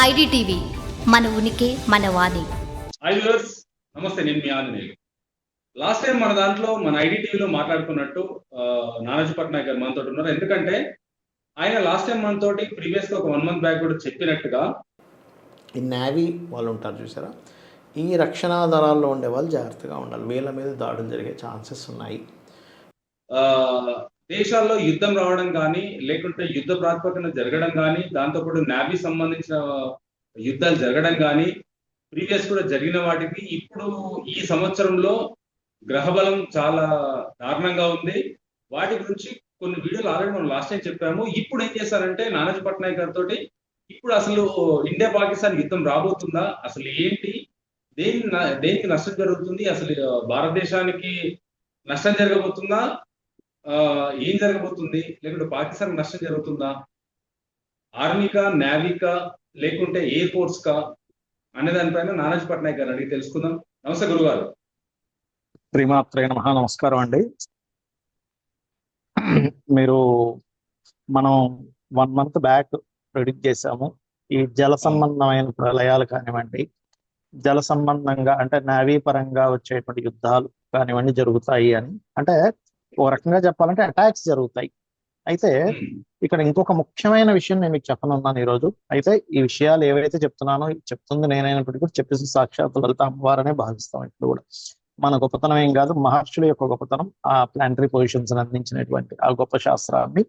IDTV మన ఉనికి మన వాణి. నమస్తే నేను మీ ఆంజనేయులు లాస్ట్ టైం మన దాంట్లో మన ఐడిటీవీలో మాట్లాడుకున్నట్టు నానాజీ పట్నాయక్ గారు మనతో ఉన్నారు. ఎందుకంటే ఆయన లాస్ట్ టైం మనతోటి ప్రీవియస్గా ఒక వన్ మంత్ బ్యాక్ కూడా చెప్పినట్టుగా ఈ నేవీ వాళ్ళు ఉంటారు చూసారా? ఈ రక్షణ దళాల్లో ఉండే వాళ్ళు జాగ్రత్తగా ఉండాలి. వీళ్ళ మీద దాడులు జరిగే ఛాన్సెస్ ఉన్నాయి. ఆ, దేశాల్లో యుద్ధం రావడం కానీ లేకుంటే యుద్ధ ప్రాతిపదికన జరగడం కానీ దాంతోపాటు నావీ సంబంధించిన యుద్ధాలు జరగడం కానీ ప్రీవియస్ కూడా జరిగిన వాటికి ఇప్పుడు ఈ సంవత్సరంలో గ్రహబలం చాలా దారుణంగా ఉంది. వాటి గురించి కొన్ని వీడియోలు ఆల్రెడీ మనం లాస్ట్ టైం చెప్పాము. ఇప్పుడు ఏం చేశారంటే నానాజీ పట్నాయక్ గారితో ఇప్పుడు అసలు ఇండియా పాకిస్తాన్ యుద్ధం రాబోతుందా? అసలు ఏంటి? దేని దేనికి నష్టం జరుగుతుంది? అసలు భారతదేశానికి నష్టం జరగబోతుందా? ఏం జరగబోతుంది? లేకుంటే పాకిస్తాన్ నష్టం జరుగుతుందా? ఆర్మీకా నావీకా లేకుంటే ఎయిర్ ఫోర్స్ కా అనే దానిపైన నానాజీ పట్నాయక్ గారు అడిగి తెలుసుకుందాం. నమస్తే గురుగారు. శ్రీమాత్రే నమ. నమస్కారం అండి. మీరు మనం వన్ మంత్ బ్యాక్ ప్రెడిక్ట్ చేశాము. ఈ జల సంబంధమైన ప్రళయాలు కానివ్వండి జల సంబంధంగా అంటే నావీ పరంగా వచ్చేటువంటి యుద్ధాలు కానివ్వండి జరుగుతాయి అని. అంటే ఒక రకంగా చెప్పాలంటే అటాక్స్ జరుగుతాయి. అయితే ఇక్కడ ఇంకొక ముఖ్యమైన విషయం నేను మీకు చెప్పనున్నాను ఈరోజు. అయితే ఈ విషయాలు ఏవైతే చెప్తున్నానో చెప్తుంది నేనైనప్పటికీ కూడా చెప్పేసి సాక్షాత్ లలిత అమ్మవారనే భావిస్తాం ఇప్పుడు కూడా. మన గొప్పతనం ఏం కాదు మహర్షుల యొక్క గొప్పతనం ఆ ప్లానటరీ పొజిషన్స్ అందించినటువంటి ఆ గొప్ప శాస్త్రాన్ని.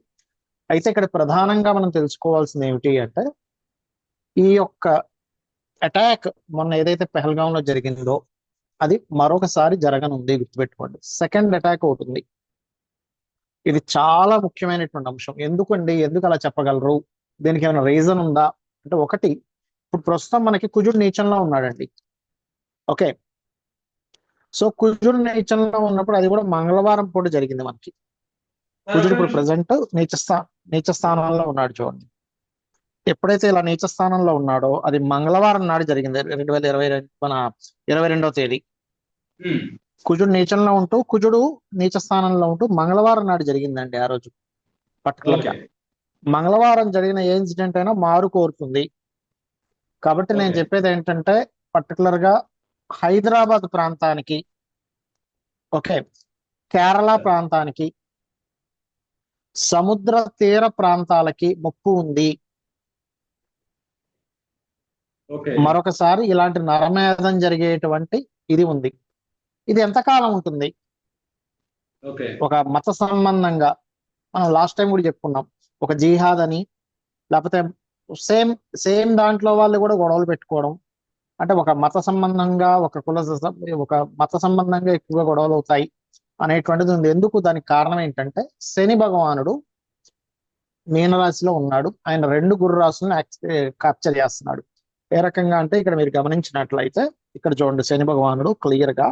అయితే ఇక్కడ ప్రధానంగా మనం తెలుసుకోవాల్సింది ఏమిటి అంటే ఈ యొక్క అటాక్ మొన్న ఏదైతే పెహల్గాంలో జరిగిందో అది మరొకసారి జరగనుంది గుర్తుపెట్టుకోండి. సెకండ్ అటాక్ ఒకటి ఉంది. ఇది చాలా ముఖ్యమైనటువంటి అంశం. ఎందుకండి? ఎందుకు అలా చెప్పగలరు? దీనికి ఏమైనా రీజన్ ఉందా? అంటే ఒకటి ఇప్పుడు ప్రస్తుతం మనకి కుజుడు నీచంలో ఉన్నాడండి. ఓకే. సో కుజుడు నీచంలో ఉన్నప్పుడు అది కూడా మంగళవారం పూట జరిగింది మనకి. కుజుడు ఇప్పుడు ప్రజెంట్ నీచస్థా నీచ స్థానంలో ఉన్నాడు చూడండి. ఎప్పుడైతే ఇలా నీచ స్థానంలో ఉన్నాడో అది మంగళవారం నాడు జరిగింది. రెండు వేల ఇరవై మన ఇరవై రెండవ తేదీ. కుజుడు నీచంలో ఉంటూ కుజుడు నీచ స్థానంలో ఉంటూ మంగళవారం నాడు జరిగిందండి ఆ రోజు పర్టికులర్గా ఓకే. మంగళవారం జరిగిన ఏ ఇన్సిడెంట్ అయినా మారు కోరుతుంది కాబట్టి నేను. చెప్పేది ఏంటంటే పర్టికులర్గా హైదరాబాద్ ప్రాంతానికి ఓకే కేరళ. ప్రాంతానికి సముద్ర తీర ప్రాంతాలకి ముప్పు ఉంది మరొకసారి ఇలాంటి నరమేధం జరిగేటువంటి ఇది ఉంది ఇది ఎంతకాలం ఉంటుంది? ఒక మత సంబంధంగా మనం లాస్ట్ టైం కూడా చెప్పుకున్నాం. ఒక జిహాద్ అని లేకపోతే సేమ్ సేమ్ దాంట్లో వాళ్ళు కూడా గొడవలు పెట్టుకోవడం. అంటే ఒక మత సంబంధంగా ఒక కుల ఒక మత సంబంధంగా ఎక్కువగా గొడవలు అవుతాయి అనేటువంటిది ఉంది. ఎందుకు? దానికి కారణం ఏంటంటే శని భగవానుడు మీనరాశిలో ఉన్నాడు. ఆయన రెండు గురు రాశులను క్యాప్చర్ చేస్తున్నాడు. ఏ రకంగా అంటే ఇక్కడ మీరు గమనించినట్లయితే ఇక్కడ చూడండి శని భగవానుడు క్లియర్గా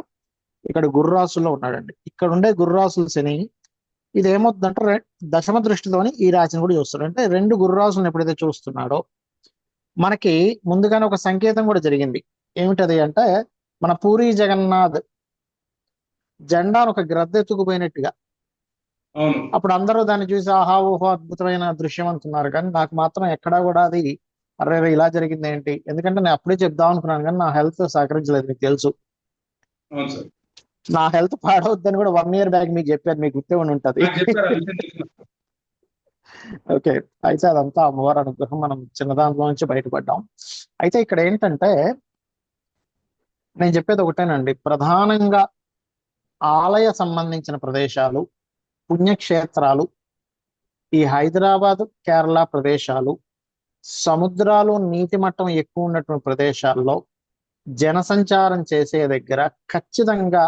ఇక్కడ గురు రాశుల్లో ఉన్నాడండి. ఇక్కడ ఉండే గురు రాశుల శని ఇది ఏమవుతుందంటే దశమ దృష్టితోని ఈ రాశిని కూడా చూస్తాడు. అంటే రెండు గురు రాశులను ఎప్పుడైతే చూస్తున్నాడో మనకి ముందుగానే ఒక సంకేతం కూడా జరిగింది. ఏమిటది అంటే మన పూరి జగన్నాథ్ జెండాను ఒక గ్రద్ద ఎత్తుకుపోయినట్టుగా అవును. అప్పుడు అందరూ దాన్ని చూసి ఆహా ఓహో అద్భుతమైన దృశ్యం అనుకున్నారు కానీ నాకు మాత్రం ఎక్కడా కూడా అది అరే ఇలా జరిగింది ఏంటి ఎందుకంటే నేను అప్పుడే చెప్దాం అనుకున్నాను కానీ నా హెల్త్ సహకరించలేదు మీకు తెలుసు. నా హెల్త్ పాడవద్దని కూడా వన్ ఇయర్ బ్యాక్ మీకు చెప్పాను మీకు గుర్తే ఉండి ఉంటది. చెప్పారు. ఓకే అయితే అదంతా అమ్మవారి అనుగ్రహం మనం చిన్నదాంట్లో నుంచి బయటపడ్డాం. అయితే ఇక్కడ ఏంటంటే నేను చెప్పేది ఒకటేనండి. ప్రధానంగా ఆలయ సంబంధించిన ప్రదేశాలు పుణ్యక్షేత్రాలు ఈ హైదరాబాద్ కేరళ ప్రదేశాలు సముద్రాలు నీటి మట్టం ఎక్కువ ఉన్నటువంటి ప్రదేశాల్లో జనసంచారం చేసే దగ్గర ఖచ్చితంగా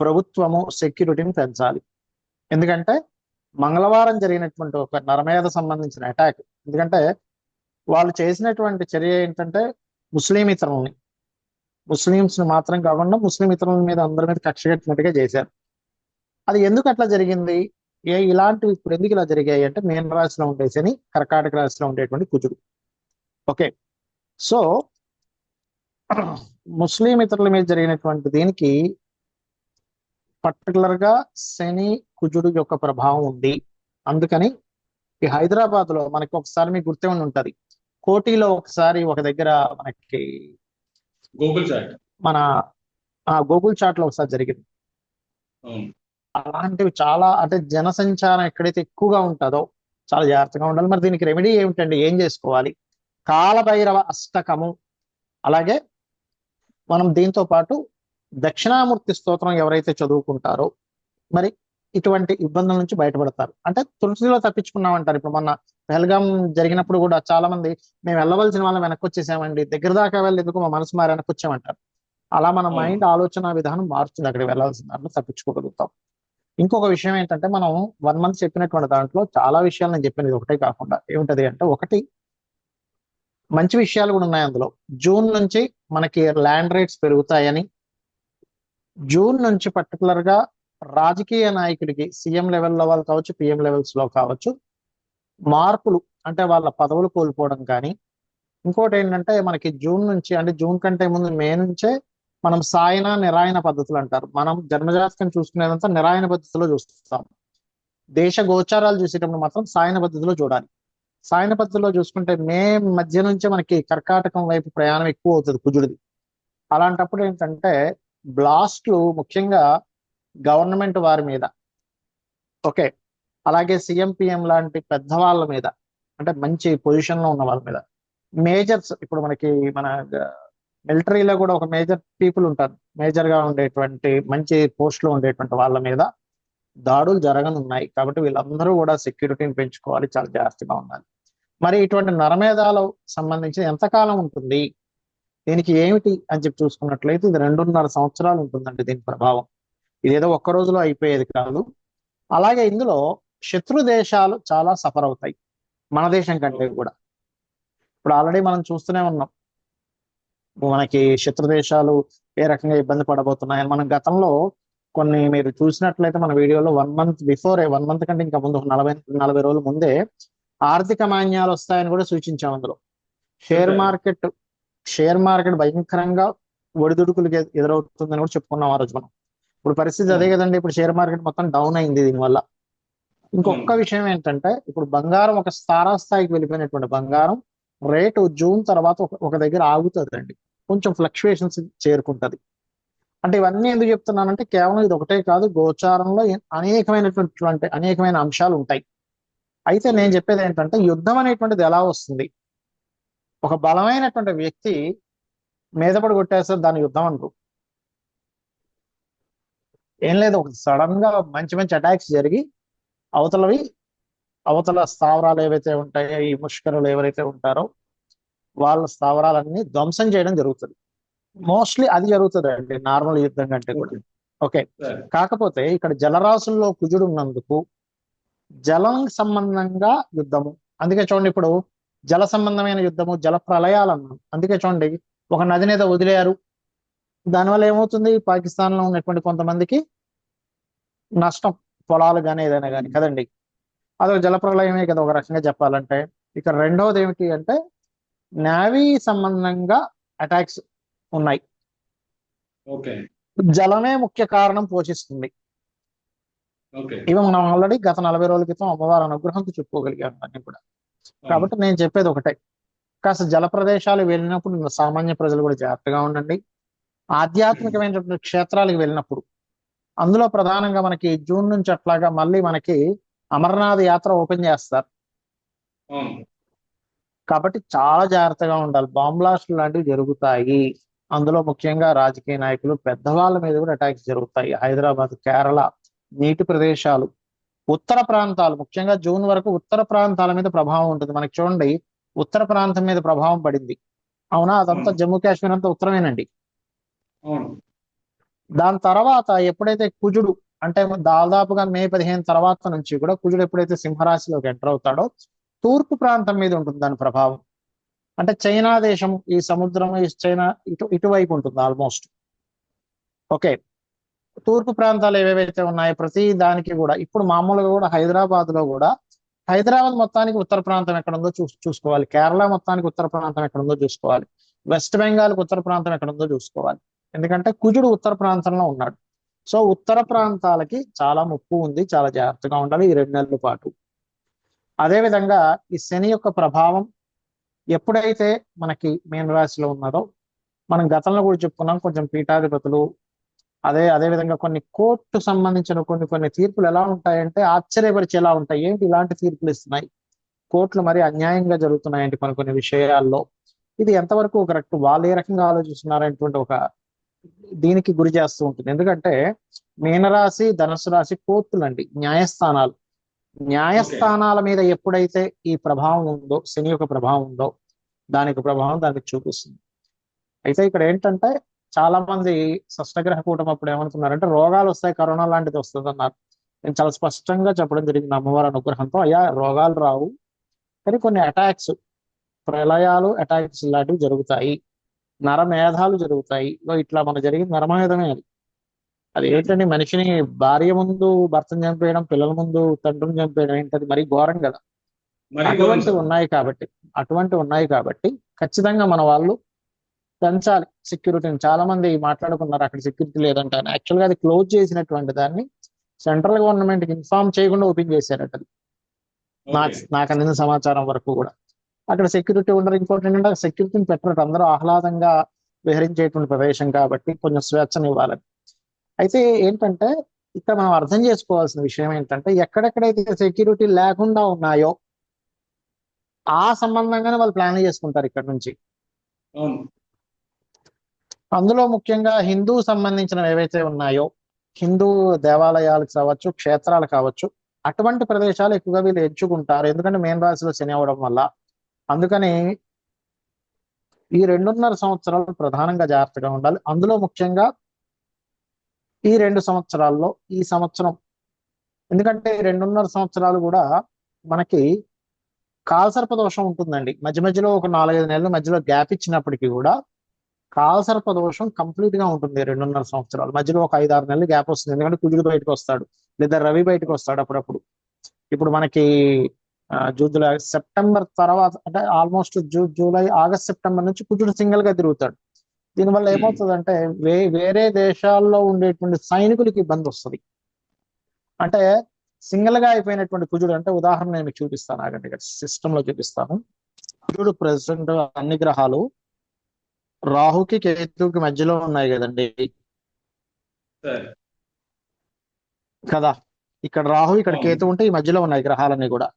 ప్రభుత్వము సెక్యూరిటీని పెంచాలి. ఎందుకంటే మంగళవారం జరిగినటువంటి ఒక నరమేధ సంబంధించిన అటాక్ ఎందుకంటే వాళ్ళు చేసినటువంటి చర్య ఏంటంటే ముస్లిం ఇతరులని. ముస్లింస్ని మాత్రం కాకుండా ముస్లిం ఇతరుల మీద అందరి మీద కక్ష కట్టినట్టుగా చేశారు. అది ఎందుకు అట్లా జరిగింది? ఏ ఇలాంటివి ఇప్పుడు ఎందుకు ఇలా జరిగాయి అంటే మీన రాశిలో ఉండేసని కర్కాటక రాశిలో ఉండేటువంటి కుజుడు. ఓకే. సో ముస్లిం ఇతరుల మీద జరిగినటువంటి దీనికి పర్టికులర్గా శని కుజుడు యొక్క ప్రభావం ఉంది. అందుకని ఈ హైదరాబాద్లో మనకి ఒకసారి మీకు గుర్తే ఉంటది. కోటిలో ఒకసారి ఒక దగ్గర మనకి గూగుల్ చాట్ మన ఆ గూగుల్ చాట్లో ఒకసారి జరిగింది. అలాంటివి చాలా అంటే జనసంచారం ఎక్కడైతే ఎక్కువగా ఉంటుందో చాలా జాగ్రత్తగా ఉండాలి. మరి దీనికి రెమెడీ ఏమిటండి? ఏం చేసుకోవాలి? కాలభైరవ అష్టకము. అలాగే మనం దీంతో పాటు దక్షిణామూర్తి స్తోత్రం ఎవరైతే చదువుకుంటారో మరి ఇటువంటి ఇబ్బందుల నుంచి బయటపడతారు. అంటే తులసిలో తప్పించుకున్నామంటారు. ఇప్పుడు మొన్న పెహల్గాం జరిగినప్పుడు కూడా చాలా మంది మేము వెళ్ళవలసిన వాళ్ళం వెనక్కి వచ్చేసామండి దగ్గర దాకా వెళ్ళేందుకు మా మనసు మారి వెనక్కి వచ్చామంటారు అలా మన. మైండ్ ఆలోచన విధానం మారుతుంది. అక్కడికి వెళ్ళాల్సిన దాంట్లో తప్పించుకోగలుగుతాం. ఇంకొక విషయం ఏంటంటే మనం వన్ మంత్ చెప్పినటువంటి దాంట్లో చాలా విషయాలు నేను చెప్పాను ఇది ఒకటే కాకుండా ఏమిటది అంటే ఒకటి మంచి విషయాలు కూడా ఉన్నాయి అందులో. జూన్ నుంచి మనకి ల్యాండ్ రేట్స్ పెరుగుతాయని జూన్ నుంచి పర్టికులర్గా రాజకీయ నాయకుడికి సీఎం లెవెల్లో వాళ్ళు కావచ్చు పిఎం లెవెల్స్లో కావచ్చు మార్పులు అంటే వాళ్ళ పదవులు కోల్పోవడం కానీ ఇంకోటి ఏంటంటే మనకి జూన్ నుంచి అంటే జూన్ కంటే ముందు మే నుంచే మనం సాయన నిరాయన పద్ధతులు అంటారు. మనం జన్మజాతకం చూసుకునేదంతా నిరాయన పద్ధతిలో చూస్తాం. దేశ గోచారాలు చూసేటప్పుడు మాత్రం సాయన పద్ధతిలో చూడాలి. సాయన పద్ధతిలో చూసుకుంటే మే మధ్య నుంచే మనకి కర్కాటకం వైపు ప్రయాణం ఎక్కువ అవుతుంది కుజుడిది. అలాంటప్పుడు ఏంటంటే బ్లాస్ట్లు ముఖ్యంగా గవర్నమెంట్ వారి మీద. ఓకే. అలాగే సీఎం పిఎం లాంటి పెద్దవాళ్ళ మీద. అంటే మంచి పొజిషన్లో ఉన్న వాళ్ళ మీద. మేజర్స్ ఇప్పుడు మనకి మన మిలిటరీలో కూడా ఒక మేజర్ పీపుల్ ఉంటారు. మేజర్గా ఉండేటువంటి మంచి పోస్ట్లో ఉండేటువంటి వాళ్ళ మీద దాడులు జరగనున్నాయి. కాబట్టి వీళ్ళందరూ కూడా సెక్యూరిటీని పెంచుకోవాలి. చాలా జాగ్రత్తగా ఉండాలి. మరి ఇటువంటి నరమేధాలు సంబంధించి ఎంతకాలం ఉంటుంది? దీనికి ఏమిటి అని చెప్పి చూసుకున్నట్లయితే ఇది రెండున్నర సంవత్సరాలు ఉంటుందండి దీని ప్రభావం. ఇదేదో ఒక్క రోజులో అయిపోయేది కాదు. అలాగే ఇందులో శత్రు దేశాలు చాలా సఫర్ అవుతాయి. మన దేశం కంటే కూడా. ఇప్పుడు ఆల్రెడీ మనం చూస్తూనే ఉన్నాం. మనకి శత్రు దేశాలు ఏ రకంగా ఇబ్బంది పడబోతున్నాయని మనం గతంలో కొన్ని మీరు చూసినట్లయితే మన వీడియోలో one month before one month కంటే ఇంకా ముందు నలభై నలభై రోజుల ముందే ఆర్థిక మాన్యాలు వస్తాయని కూడా సూచించాం అందులో. షేర్. మార్కెట్ షేర్ మార్కెట్ భయంకరంగా ఒడిదుడుకులకు ఎదురవుతుందని కూడా చెప్పుకున్నాం ఆ రోజు మనం. ఇప్పుడు పరిస్థితి అదే కదండి. ఇప్పుడు షేర్ మార్కెట్ మొత్తం డౌన్ అయింది దీనివల్ల. ఇంకొక Hmm. విషయం ఏంటంటే ఇప్పుడు బంగారం ఒక స్థాయికి వెళ్ళిపోయినటువంటి బంగారం రేటు జూన్ తర్వాత ఒక- దగ్గర ఆగుతుందండి. కొంచెం ఫ్లక్చుయేషన్స్ చేరుకుంటది. అంటే ఇవన్నీ ఎందుకు చెప్తున్నానంటే కేవలం ఇది ఒకటే కాదు గోచారంలో అనేకమైనటువంటి అనేకమైన అంశాలు ఉంటాయి. అయితే నేను చెప్పేది ఏంటంటే యుద్ధం అనేటువంటిది ఎలా వస్తుంది? ఒక బలమైనటువంటి వ్యక్తి మీద పడి కొట్టేస్తే దాని యుద్ధం అంటారు. ఏం లేదు ఒక సడన్గా మంచి మంచి అటాక్స్ జరిగి అవతలవి అవతల స్థావరాలు ఏవైతే ఉంటాయో ఈ ముష్కరులు ఎవరైతే ఉంటారో వాళ్ళ స్థావరాలన్నీ ధ్వంసం చేయడం జరుగుతుంది. మోస్ట్లీ అది జరుగుతుంది అండి నార్మల్ యుద్ధం కంటే కూడా. ఓకే. కాకపోతే ఇక్కడ జలరాశుల్లో కుజుడు ఉన్నందుకు జలం సంబంధంగా యుద్ధము. అందుకే చూడండి ఇప్పుడు జల సంబంధమైన యుద్ధము జల ప్రళయాలు అన్నాం అందుకే చూడండి ఒక నదిని ఏదో వదిలేయారు. దానివల్ల ఏమవుతుంది? పాకిస్తాన్లో ఉన్నటువంటి కొంతమందికి నష్టం పొలాలు కానీ ఏదైనా కానీ కదండి? అదొక జల ప్రళయమే కదా ఒక రకంగా చెప్పాలంటే. ఇక రెండవది ఏమిటి అంటే నావీ సంబంధంగా అటాక్స్ ఉన్నాయి. జలమే ముఖ్య కారణం పోషిస్తుంది. ఇవి మనం ఆల్రెడీ గత నలభై రోజుల క్రితం అమ్మవారి అనుగ్రహంతో చెప్పుకోగలిగాం అన్ని కూడా. కాబట్టి నేను చెప్పేది ఒకటే. కాస్త జల ప్రదేశాలు వెళ్ళినప్పుడు సామాన్య ప్రజలు కూడా జాగ్రత్తగా ఉండండి. ఆధ్యాత్మికమైనటువంటి క్షేత్రాలకు వెళ్ళినప్పుడు అందులో ప్రధానంగా మనకి జూన్ నుంచి అట్లాగా మళ్ళీ మనకి అమర్నాథ్ యాత్ర ఓపెన్ చేస్తారు. కాబట్టి చాలా జాగ్రత్తగా ఉండాలి. బాంబ్ బ్లాస్ట్లు లాంటివి జరుగుతాయి. అందులో ముఖ్యంగా రాజకీయ నాయకులు పెద్దవాళ్ళ మీద కూడా అటాక్స్ జరుగుతాయి. హైదరాబాద్ కేరళ నీటి ప్రదేశాలు. ఉత్తర ప్రాంతాలు ముఖ్యంగా జూన్ వరకు ఉత్తర ప్రాంతాల మీద ప్రభావం ఉంటుంది. మనకి చూడండి ఉత్తర ప్రాంతం మీద ప్రభావం పడింది. అవునా? అదంతా. జమ్మూ కాశ్మీర్ అంతా ఉత్తరమేనండి. దాని తర్వాత ఎప్పుడైతే కుజుడు అంటే దాదాపుగా మే పదిహేను తర్వాత నుంచి కూడా కుజుడు ఎప్పుడైతే సింహరాశిలోకి ఎంటర్ అవుతాడో తూర్పు ప్రాంతం మీద ఉంటుంది దాని ప్రభావం. అంటే చైనా దేశం ఈ సముద్రం ఈ చైనా ఇటు ఇటువైపు ఉంటుంది ఆల్మోస్ట్. ఓకే. తూర్పు ప్రాంతాలు ఏవేవైతే ఉన్నాయో ప్రతి దానికి కూడా ఇప్పుడు మామూలుగా కూడా హైదరాబాద్లో కూడా హైదరాబాద్ మొత్తానికి ఉత్తర ప్రాంతం ఎక్కడ ఉందో చూ చూసుకోవాలి. కేరళ మొత్తానికి ఉత్తర ప్రాంతం ఎక్కడ ఉందో చూసుకోవాలి. వెస్ట్ బెంగాల్కి ఉత్తర ప్రాంతం ఎక్కడ ఉందో చూసుకోవాలి. ఎందుకంటే కుజుడు ఉత్తర ప్రాంతంలో ఉన్నాడు. సో ఉత్తర ప్రాంతాలకి చాలా ముప్పు ఉంది చాలా జాగ్రత్తగా ఉండాలి ఈ రెండు నెలల పాటు. అదే విధంగా ఈ శని యొక్క ప్రభావం ఎప్పుడైతే మనకి మీనరాశిలో ఉన్నదో ఉన్నారో మనం గతంలో కూడా చెప్పుకున్నాం కొంచెం పీఠాధిపతులు అదే అదే విధంగా కొన్ని కోర్టు సంబంధించిన కొన్ని కొన్ని తీర్పులు ఎలా ఉంటాయంటే ఆశ్చర్యపరిచేలా ఉంటాయి. ఏంటి? ఇలాంటి తీర్పులు ఇస్తున్నాయి. కోర్టులు మరి అన్యాయంగా జరుగుతున్నాయండి కొన్ని కొన్ని విషయాల్లో. ఇది ఎంతవరకు కరెక్ట్ వాళ్ళు ఏ రకంగా ఆలోచిస్తున్నారనేటువంటి ఒక దీనికి గురి చేస్తూ ఉంటుంది. ఎందుకంటే మీనరాశి ధనుసు రాశి కోర్టులండి న్యాయస్థానాలు. న్యాయస్థానాల మీద ఎప్పుడైతే ఈ ప్రభావం ఉందో శని యొక్క ప్రభావం ఉందో దానికి ప్రభావం దానికి చూపిస్తుంది. అయితే ఇక్కడ ఏంటంటే చాలా మంది షష్టగ్రహ కూటమి అప్పుడు ఏమనుకున్నారంటే రోగాలు వస్తాయి కరోనా లాంటిది వస్తుంది అన్నారు నేను చాలా స్పష్టంగా చెప్పడం జరిగింది అమ్మవారి అనుగ్రహంతో. అయ్యా రోగాలు రావు. కానీ కొన్ని అటాక్స్ ప్రళయాలు అటాక్స్ లాంటివి జరుగుతాయి. నరమేధాలు జరుగుతాయి. ఇట్లా మన జరిగింది నరమేధమే అది. అది ఏంటంటే మనిషిని భార్య ముందు భర్తను చంపేయడం పిల్లల ముందు తండ్రిని చంపేయడం ఏంటది మరీ ఘోరం కదా. మరి అటువంటి ఉన్నాయి కాబట్టి అటువంటి ఉన్నాయి కాబట్టి ఖచ్చితంగా మన వాళ్ళు పెంచాలి సెక్యూరిటీని చాలా మంది మాట్లాడుకున్నారు అక్కడ సెక్యూరిటీ లేదంట యాక్చువల్గా అది క్లోజ్ చేసినటువంటి దాన్ని సెంట్రల్ గవర్నమెంట్కి ఇన్ఫార్మ్ చేయకుండా ఓపెన్ చేశారట అది. నాకు నాకు అందిన సమాచారం వరకు కూడా. అక్కడ సెక్యూరిటీ ఉండరు ఇంకోటి ఏంటంటే సెక్యూరిటీని పెట్టరు. అందరూ ఆహ్లాదంగా విహరించేటువంటి ప్రదేశం కాబట్టి కొంచెం స్వేచ్ఛను ఇవ్వాలని అయితే ఏంటంటే ఇక్కడ మనం అర్థం చేసుకోవాల్సిన విషయం ఏంటంటే ఎక్కడెక్కడైతే సెక్యూరిటీ లేకుండా ఉన్నాయో ఆ సంబంధంగానే వాళ్ళు ప్లాన్ చేసుకుంటారు ఇక్కడ నుంచి. అందులో ముఖ్యంగా హిందూ సంబంధించినవి ఏవైతే ఉన్నాయో హిందూ దేవాలయాలకు కావచ్చు క్షేత్రాలు కావచ్చు అటువంటి ప్రదేశాలు ఎక్కువగా వీళ్ళు ఎంచుకుంటారు. ఎందుకంటే మేన్ రాశిలో శని అవడం వల్ల. అందుకని ఈ రెండున్నర సంవత్సరాలు ప్రధానంగా జాగ్రత్తగా ఉండాలి. అందులో ముఖ్యంగా ఈ రెండు సంవత్సరాల్లో ఈ సంవత్సరం. ఎందుకంటే ఈ రెండున్నర సంవత్సరాలు కూడా మనకి కాలసర్ప దోషం ఉంటుందండి. మధ్య మధ్యలో ఒక నాలుగైదు నెలల మధ్యలో గ్యాప్ ఇచ్చినప్పటికీ కూడా కాలసర్ప దోషం కంప్లీట్గా ఉంటుంది రెండున్నర సంవత్సరాలు. మధ్యలో ఒక ఐదు ఆరు నెలలు గ్యాప్ వస్తుంది. ఎందుకంటే కుజుడు బయటకు వస్తాడు. లేదా రవి బయటకు వస్తాడు అప్పుడప్పుడు. ఇప్పుడు మనకి జూన్ జూలై సెప్టెంబర్ తర్వాత అంటే ఆల్మోస్ట్ జూ జూలై ఆగస్ట్ సెప్టెంబర్ నుంచి కుజుడు సింగిల్గా తిరుగుతాడు. దీనివల్ల Hmm. ఏమవుతుందంటే వే వేరే దేశాల్లో ఉండేటువంటి సైనికులకి ఇబ్బంది వస్తుంది. అంటే సింగిల్గా అయిపోయినటువంటి కుజుడు అంటే ఉదాహరణ నేను చూపిస్తాను ఆగండి సిస్టమ్లో చూపిస్తాను. కుజుడు ప్రెసిడెంట్ అన్ని గ్రహాలు రాహుకి కేతుకి మధ్యలో ఉన్నాయి కదండి. సరే. కదా? ఇక్కడ రాహు ఇక్కడ. కేతు ఉంటే ఈ మధ్యలో ఉన్నాయి గ్రహాలన్నీ కూడా.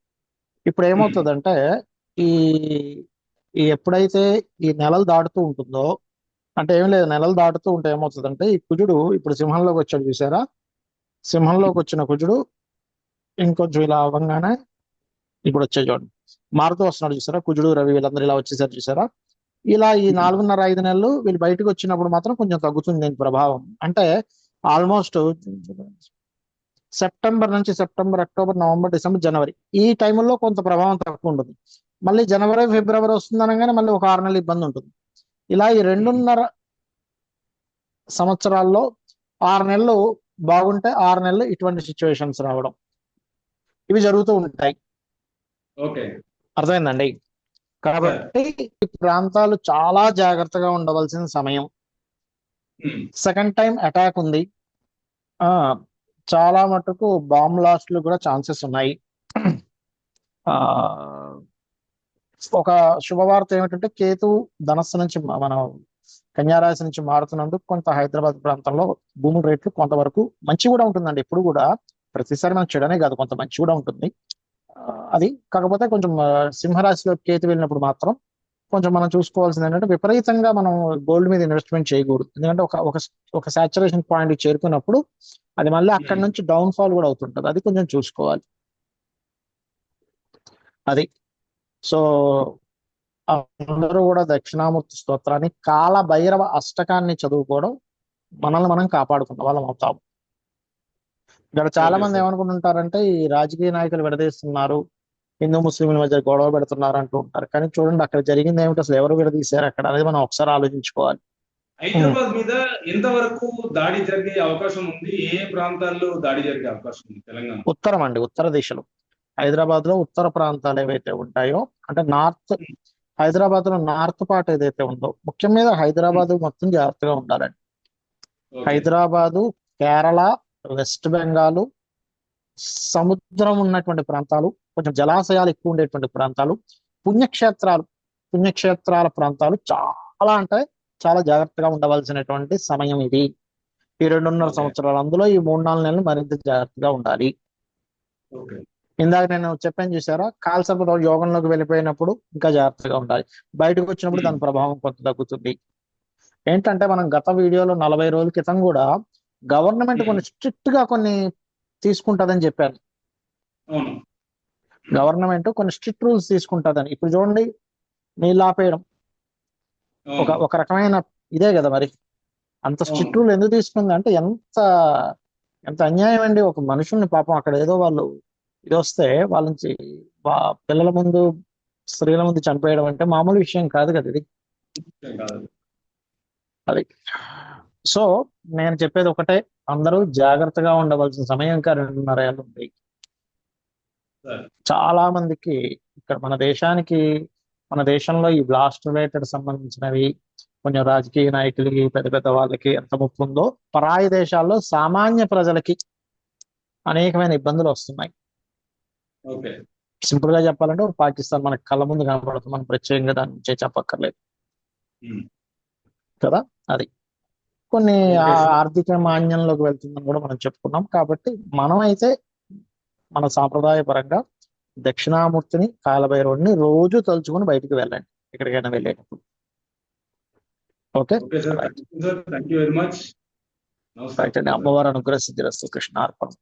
ఇప్పుడు ఏమవుతుందంటే ఈ ఈ ఎప్పుడైతే ఈ నెలలు దాటుతూ ఉంటుందో అంటే ఏం లేదు నెలలు దాటుతూ ఉంటే ఏమవుతుందంటే ఈ కుజుడు ఇప్పుడు సింహంలోకి వచ్చాడు చూసారా? సింహంలోకి వచ్చిన కుజుడు ఇంకొంచెం ఇలా అవ్వగానే ఇప్పుడు వచ్చే చూడండి. మారుతూ వస్తున్నాడు చూసారా? కుజుడు రవి వీళ్ళందరూ ఇలా వచ్చేసారు చూసారా? ఇలా ఈ నాలుగున్నర ఐదు నెలలు వీళ్ళు బయటకు వచ్చినప్పుడు మాత్రం కొంచెం తగ్గుతుంది దీని ప్రభావం. అంటే ఆల్మోస్ట్ సెప్టెంబర్ నుంచి సెప్టెంబర్ అక్టోబర్ నవంబర్ డిసెంబర్ జనవరి ఈ టైంలో కొంత ప్రభావం తక్కువ ఉంటుంది. మళ్ళీ జనవరి ఫిబ్రవరి వస్తుంది అనగానే మళ్ళీ ఒక ఆరు నెలలు ఇబ్బంది ఉంటుంది. ఇలా ఈ రెండున్నర సంవత్సరాల్లో ఆరు నెలలు బాగుంటే ఆరు నెలలు ఇటువంటి సిచ్యువేషన్స్ రావడం. ఇవి జరుగుతూ ఉంటాయి. ఓకే. అర్థమైందండి? కాబట్టి ఈ ప్రాంతాలు చాలా జాగ్రత్తగా ఉండవలసిన సమయం. సెకండ్ టైం అటాక్ ఉంది. ఆ చాలా మటుకు బాంబ్ బ్లాస్ట్లు కూడా ఛాన్సెస్ ఉన్నాయి. ఆ ఒక శుభవార్త ఏమిటంటే కేతు ధనస్సు నుంచి మనం కన్యారాశి నుంచి మారుతున్నందుకు కొంత హైదరాబాద్ ప్రాంతంలో భూముల రేట్లు కొంతవరకు మంచి కూడా ఉంటుందండి. ఎప్పుడు కూడా ప్రతిసారి మనం చెడనే కాదు కొంత మంచి కూడా ఉంటుంది. అది. కాకపోతే కొంచెం సింహరాశిలో కేతు వెళ్ళినప్పుడు మాత్రం కొంచెం మనం చూసుకోవాల్సింది ఏంటంటే విపరీతంగా మనం గోల్డ్ మీద ఇన్వెస్ట్మెంట్ చేయకూడదు. ఎందుకంటే ఒక ఒక ఒక సాచురేషన్ పాయింట్ చేరుకున్నప్పుడు అది మళ్ళీ అక్కడ. నుంచి డౌన్ ఫాల్ కూడా అవుతుంటది. అది కొంచెం చూసుకోవాలి. అది. సో అందరూ కూడా దక్షిణామూర్తి స్తోత్రాన్ని కాల భైరవ అష్టకాన్ని చదువుకోవడం మనల్ని మనం కాపాడుకున్న వాళ్ళం అవుతాం ఇక్కడ చాలా మంది. ఏమనుకుంటుంటారంటే ఈ రాజకీయ నాయకులు విడదీస్తున్నారు హిందూ ముస్లింల మధ్య గొడవ పెడుతున్నారు అంటూ ఉంటారు కానీ చూడండి అక్కడ జరిగింది ఏమిటి? అసలు ఎవరు విడదీశారు? అక్కడ అనేది మనం ఒకసారి ఆలోచించుకోవాలి. హైదరాబాద్ మీద ఎంతవరకు దాడి జరిగే అవకాశం ఉంది? ఏ ప్రాంతాల్లో దాడి జరిగే అవకాశం ఉంది? తెలంగాణ. ఉత్తరం అండి ఉత్తర దిశలో. హైదరాబాద్లో ఉత్తర ప్రాంతాలు ఏవైతే ఉంటాయో అంటే నార్త్ హైదరాబాద్లో నార్త్ పార్ట్ ఏదైతే ఉందో ముఖ్యం మీద హైదరాబాద్ మొత్తం జాగ్రత్తగా ఉండాలండి. హైదరాబాదు కేరళ వెస్ట్ బెంగాల్ సముద్రం ఉన్నటువంటి ప్రాంతాలు కొంచెం జలాశయాలు ఎక్కువ ఉండేటువంటి ప్రాంతాలు పుణ్యక్షేత్రాలు పుణ్యక్షేత్రాల ప్రాంతాలు చాలా అంటే చాలా జాగ్రత్తగా ఉండవలసినటువంటి సమయం ఇది. ఈ రెండున్నర. సంవత్సరాలు అందులో ఈ మూడు నాలుగు నెలలు మరింత జాగ్రత్తగా ఉండాలి. ఇందాక నేను చెప్పాను చూసారా కాల్సపు యోగంలోకి వెళ్ళిపోయినప్పుడు ఇంకా జాగ్రత్తగా ఉండాలి. బయటకు వచ్చినప్పుడు దాని ప్రభావం కొంత తగ్గుతుంది. ఏంటంటే మనం గత వీడియోలో నలభై రోజుల క్రితం కూడా గవర్నమెంట్ కొన్ని స్ట్రిక్ట్గా కొన్ని తీసుకుంటదని చెప్పాను అవును. గవర్నమెంట్ కొన్ని స్ట్రిక్ట్ రూల్స్ తీసుకుంటదని. ఇప్పుడు చూడండి నీళ్ళు ఆపేయడం. ఒక ఒక రకమైన ఇదే కదా మరి. అంత స్ట్రిక్ట్ రూల్ ఎందుకు తీసుకుంది అంటే ఎంత ఎంత అన్యాయం అండి. ఒక మనుషుల్ని పాపం అక్కడ ఏదో వాళ్ళు ఇది వస్తే వాళ్ళ నుంచి పిల్లల ముందు స్త్రీల ముందు చనిపోయడం అంటే మామూలు విషయం కాదు కదా ఇది. అది. సో నేను చెప్పేది ఒకటే. అందరూ జాగ్రత్తగా ఉండవలసిన సమయం ఇంకా రెండున్నర ఏళ్ళు ఉంది. చాలా మందికి ఇక్కడ మన దేశానికి మన దేశంలో ఈ బ్లాస్ట్ రిలేటెడ్ సంబంధించినవి కొంచెం రాజకీయ నాయకులకి పెద్ద పెద్ద వాళ్ళకి ఎంత ముప్పు ఉందో పరాయి దేశాల్లో సామాన్య ప్రజలకి అనేకమైన ఇబ్బందులు వస్తున్నాయి. సింపుల్గా చెప్పాలంటే పాకిస్తాన్ మనకి కళ్ళ ముందు కనపడుతుంది మనం ప్రత్యేకంగా దాని గురించి చెప్పక్కర్లేదు. కదా? అది. కొన్ని. ఆర్థిక మాన్యంలోకి వెళ్తుందని కూడా మనం చెప్పుకున్నాం. కాబట్టి మనం అయితే మన సాంప్రదాయ పరంగా దక్షిణామూర్తిని కాలభైరవుడిని రోజు తలుచుకుని బయటికి వెళ్ళండి. ఎక్కడికైనా వెళ్ళేటప్పుడు. Okay? Thank you very much అమ్మవారు అనుగ్రహ సిద్ధిరస్తు కృష్ణ అర్పణం